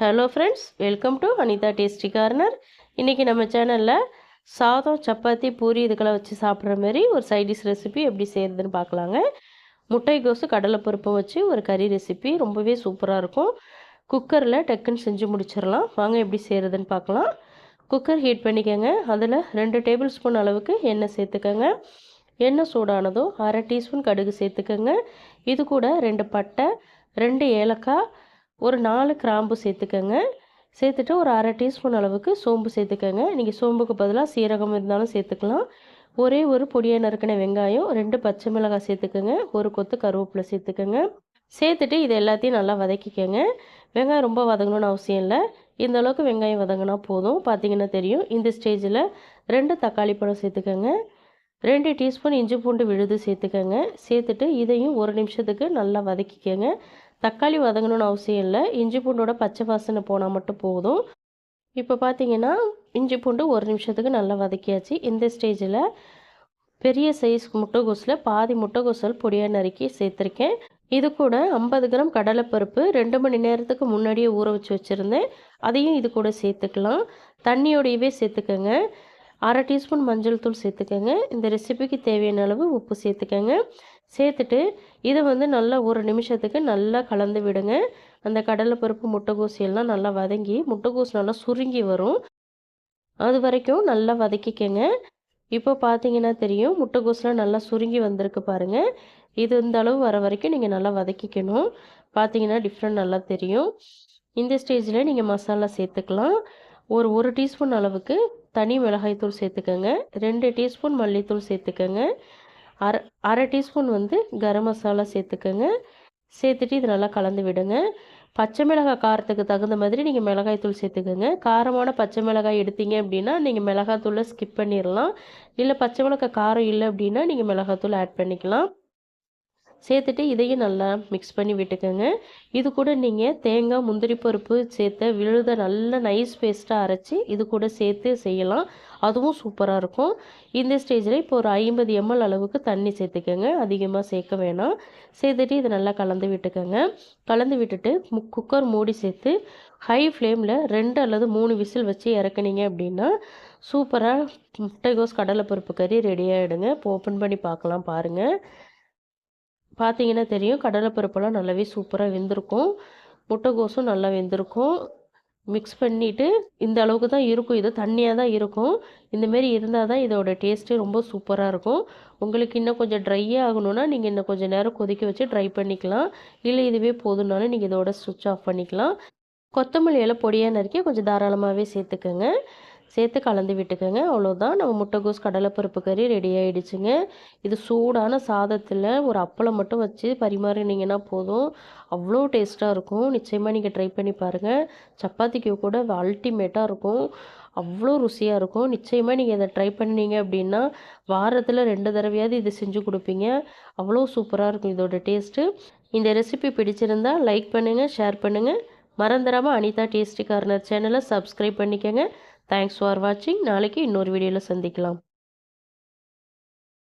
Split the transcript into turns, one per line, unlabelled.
Hello friends welcome to Anitha tasty corner இன்றைக்கி நம்ம சேனலில் சாதம் சப்பாத்தி பூரி இதுக்கெல்லாம் வச்சு சாப்பிட்ற மாதிரி ஒரு சைடிஷ் ரெசிபி எப்படி செய்கிறதுன்னு பார்க்கலாங்க. முட்டை முட்டைகோசு கடலைப்பருப்பும் வச்சு ஒரு கறி ரெசிபி ரொம்பவே சூப்பராக இருக்கும். குக்கரில் டக்குன்னு செஞ்சு முடிச்சிடலாம். வாங்க எப்படி செய்கிறதுன்னு பார்க்கலாம். குக்கர் ஹீட் பண்ணிக்கோங்க. அதில் ரெண்டு டேபிள் ஸ்பூன் அளவுக்கு எண்ணெய் சேர்த்துக்கோங்க. எண்ணெய் சூடானதும் அரை டீஸ்பூன் கடுகு சேர்த்துக்கோங்க. இது கூட ரெண்டு பட்டை ரெண்டு ஏலக்காய் ஒரு நாலு கிராம்பு சேர்த்துக்கோங்க. சேர்த்துட்டு ஒரு அரை டீஸ்பூன் அளவுக்கு சோம்பு சேர்த்துக்கோங்க. நீங்கள் சோம்புக்கு பதிலாக சீரகம் இருந்தாலும் சேர்த்துக்கலாம். ஒரே ஒரு பொடியாக நறுக்கின வெங்காயம் ரெண்டு பச்சை மிளகாய் சேர்த்துக்கோங்க. ஒரு கொத்து கருவேப்பிலை சேர்த்துக்கோங்க. சேர்த்துட்டு இது எல்லாத்தையும் நல்லா வதக்கிக்கோங்க. வெங்காயம் ரொம்ப வதங்கணும்னு அவசியம் இல்லை. இந்த அளவுக்கு வெங்காயம் வதங்கினா போதும். பார்த்தீங்கன்னா தெரியும். இந்த ஸ்டேஜில் ரெண்டு தக்காளி பழம் சேர்த்துக்கோங்க. ரெண்டு டீஸ்பூன் இஞ்சி பூண்டு விழுது சேர்த்துக்கோங்க. சேர்த்துட்டு இதையும் ஒரு நிமிஷத்துக்கு நல்லா வதக்கிக்கோங்க. தக்காளி வதங்கணும்னு அவசியம் இல்லை. இஞ்சி பூண்டோட பச்சை வாசனை போனால் மட்டும் போதும். இப்போ பார்த்தீங்கன்னா இஞ்சி பூண்டு ஒரு நிமிஷத்துக்கு நல்லா வதக்கியாச்சு. இந்த ஸ்டேஜில் பெரிய சைஸ் முட்டைகோஸில் பாதி முட்டைகோசல் பொடியாக நறுக்கி சேர்த்துருக்கேன். இது கூட ஐம்பது கிராம் கடலைப்பருப்பு ரெண்டு மணி நேரத்துக்கு முன்னாடியே ஊற வச்சு வச்சுருந்தேன். அதையும் இது கூட சேர்த்துக்கலாம். தண்ணியோடையவே சேர்த்துக்கோங்க. அரை டீஸ்பூன் மஞ்சள் தூள் சேர்த்துக்கோங்க. இந்த ரெசிபிக்கு தேவையான அளவு உப்பு சேர்த்துக்கோங்க. சேர்த்துட்டு இதை வந்து நல்லா ஒரு நிமிஷத்துக்கு நல்லா கலந்து விடுங்க. அந்த கடலைப்பருப்பு முட்டைகோசி எல்லாம் நல்லா வதங்கி முட்டைகோஸ் நல்லா சுருங்கி வரும். அது வரைக்கும் நல்லா வதக்கிக்கங்க. இப்போ பார்த்தீங்கன்னா தெரியும் முட்டைகோஸ்லாம் நல்லா சுருங்கி வந்திருக்கு பாருங்கள் இது இந்த அளவு வர வரைக்கும் நீங்கள் நல்லா வதக்கிக்கணும். பார்த்தீங்கன்னா டிஃப்ரெண்ட் நல்லா தெரியும். இந்த ஸ்டேஜில் நீங்கள் மசாலா சேர்த்துக்கலாம். ஒரு ஒரு டீஸ்பூன் அளவுக்கு தனி மிளகாய்த்தூள் சேர்த்துக்கோங்க. ரெண்டு டீஸ்பூன் மல்லித்தூள் சேர்த்துக்கோங்க. அரை அரை டீஸ்பூன் வந்து கரம் மசாலா சேர்த்துக்கோங்க. சேர்த்துட்டு இது நல்லா கலந்து விடுங்க. பச்சை மிளகாய் காரத்துக்கு தகுந்த மாதிரி நீங்கள் மிளகாய் தூள் சேர்த்துக்கோங்க. காரமான பச்சை மிளகாய் எடுத்தீங்க அப்படின்னா நீங்கள் மிளகாத்தூளை ஸ்கிப் பண்ணிடலாம் இல்லை பச்சை மிளகாய் காரம் இல்லை அப்படின்னா நீங்கள் மிளகாத்தூள் ஆட் பண்ணிக்கலாம். சேர்த்துட்டு இதையும் நல்லா மிக்ஸ் பண்ணி விட்டுக்கோங்க. இது கூட நீங்கள் தேங்காய் முந்திரி பருப்பு சேர்த்த விழுத நல்ல நைஸ் பேஸ்ட்டாக அரைச்சி இது கூட சேர்த்து செய்யலாம். அதுவும் சூப்பராக இருக்கும். இந்த ஸ்டேஜில் இப்போ ஒரு ஐம்பது எம்எல் அளவுக்கு தண்ணி சேர்த்துக்கோங்க. அதிகமாக சேர்க்க வேணாம். சேர்த்துட்டு இதை நல்லா கலந்து விட்டுக்கோங்க. கலந்து விட்டுட்டு குக்கர் மூடி சேர்த்து ஹை ஃப்ளேமில் ரெண்டு அல்லது மூணு விசில் வச்சு இறக்குனீங்க அப்படின்னா சூப்பராக முட்டைகோஸ் கடலைப்பருப்பு கறி ரெடியாகிடுங்க இப்போ ஓப்பன் பண்ணி பார்க்கலாம் பாருங்கள் பார்த்தீங்கன்னா தெரியும் கடலைப்பருப்பெல்லாம் நல்லாவே சூப்பராக வெந்திருக்கும். முட்டைகோஸும் நல்லா வெந்திருக்கும். மிக்ஸ் பண்ணிவிட்டு இந்த அளவுக்கு தான் இருக்கும். இது தண்ணியாக தான் இருக்கும். இந்தமாரி இருந்தால் தான் இதோட டேஸ்ட்டு ரொம்ப சூப்பராக இருக்கும். உங்களுக்கு இன்னும் கொஞ்சம் ட்ரையே ஆகணுன்னா நீங்கள் இன்னும் கொஞ்சம் நேரம் கொதிக்க வச்சு ட்ரை பண்ணிக்கலாம். இல்லை இதுவே போதுனாலும் நீங்கள் இதோட சுவிட்ச் ஆஃப் பண்ணிக்கலாம். கொத்தமல்லி இலை பொடியாக நறுக்கி கொஞ்சம் தாராளமாகவே சேர்த்துக்கோங்க. சேர்த்து கலந்து விட்டுக்கோங்க. அவ்வளோதான் நம்ம முட்டைகோஸ் கடலைப்பருப்பு கறி ரெடி ஆகிடுச்சுங்க இது சூடான சாதத்தில் ஒரு அப்பளம் மட்டும் வச்சு பரிமாறினீங்கன்னா போதும். அவ்வளோ டேஸ்ட்டாக இருக்கும். நிச்சயமாக நீங்கள் ட்ரை பண்ணி பாருங்கள் சப்பாத்திக்கு கூட அல்டிமேட்டாக இருக்கும். அவ்வளோ ருசியாக இருக்கும். நிச்சயமாக நீங்கள் இதை ட்ரை பண்ணீங்க அப்படின்னா வாரத்தில் ரெண்டு தடவையாவது இது செஞ்சு கொடுப்பீங்க. அவ்வளோ சூப்பராக இருக்கும் இதோட டேஸ்ட்டு இந்த ரெசிபி பிடிச்சிருந்தா லைக் பண்ணுங்கள் ஷேர் பண்ணுங்கள் மறந்துடாமல் அனிதா டேஸ்டி கார்னர் சேனலை சப்ஸ்கிரைப் பண்ணிக்கோங்க. தேங்க்ஸ் ஃபார் வாட்சிங் நாளைக்கு இன்னொரு வீடியோவில் சந்திக்கலாம்.